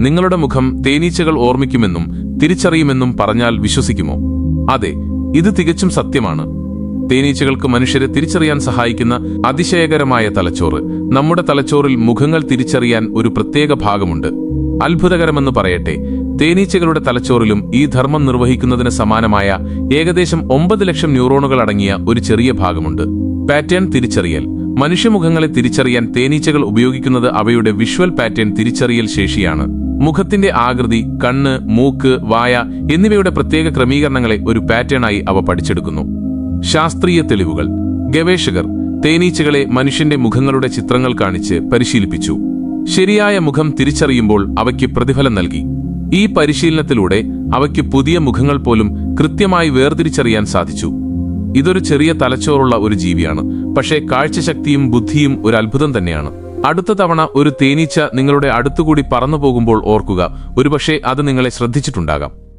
നിങ്ങളുടെ മുഖം തേനീച്ചകൾ ഓർമ്മിക്കുമെന്നും തിരിച്ചറിയുമെന്നും പറഞ്ഞാൽ വിശ്വസിക്കുമോ? അതെ ഇത് തികച്ചും സത്യമാണ്. തേനീച്ചകൾക്ക് മനുഷ്യരെ തിരിച്ചറിയാൻ സഹായിക്കുന്ന അതിശയകരമായ തലച്ചോറ്. നമ്മുടെ തലച്ചോറിൽ മുഖങ്ങൾ തിരിച്ചറിയാൻ ഒരു പ്രത്യേക ഭാഗമുണ്ട്. അത്ഭുതകരമെന്ന് പറയട്ടെ തേനീച്ചകളുടെ തലച്ചോറിലും ഈ ധർമ്മം നിർവഹിക്കുന്നതിന് സമാനമായ ഏകദേശം ഒമ്പത് ലക്ഷം ന്യൂറോണുകൾ അടങ്ങിയ ഒരു ചെറിയ ഭാഗമുണ്ട്. പാറ്റേൺ തിരിച്ചറിയൽ. മനുഷ്യമുഖങ്ങളെ തിരിച്ചറിയാൻ തേനീച്ചകൾ ഉപയോഗിക്കുന്നത് അവയുടെ വിഷ്വൽ പാറ്റേൺ തിരിച്ചറിയൽ ശേഷിയാണ്. മുഖത്തിന്റെ ആകൃതി കണ്ണ് മൂക്ക് വായ എന്നിവയുടെ പ്രത്യേക ക്രമീകരണങ്ങളെ ഒരു പാറ്റേണായി അവ പഠിച്ചെടുക്കുന്നു. ശാസ്ത്രീയ തെളിവുകൾ. ഗവേഷകർ തേനീച്ചകളെ മനുഷ്യന്റെ മുഖങ്ങളുടെ ചിത്രങ്ങൾ കാണിച്ച് പരിശീലിപ്പിച്ചു. ശരിയായ മുഖം തിരിച്ചറിയുമ്പോൾ അവയ്ക്ക് പ്രതിഫലം നൽകി. ഈ പരിശീലനത്തിലൂടെ അവയ്ക്ക് പുതിയ മുഖങ്ങൾ പോലും കൃത്യമായി വേർതിരിച്ചറിയാൻ സാധിച്ചു. ഇതൊരു ചെറിയ തലച്ചോറുള്ള ഒരു ജീവിയാണ്. പക്ഷേ കാഴ്ചശക്തിയും ബുദ്ധിയും ഒരു അത്ഭുതം തന്നെയാണ്. അടുത്ത തവണ ഒരു തേനീച്ച നിങ്ങളുടെ അടുത്തുകൂടി പറന്നു പോകുമ്പോൾ ഓർക്കുക. ഒരുപക്ഷെ അത് നിങ്ങളെ ശ്രദ്ധിച്ചിട്ടുണ്ടാകാം.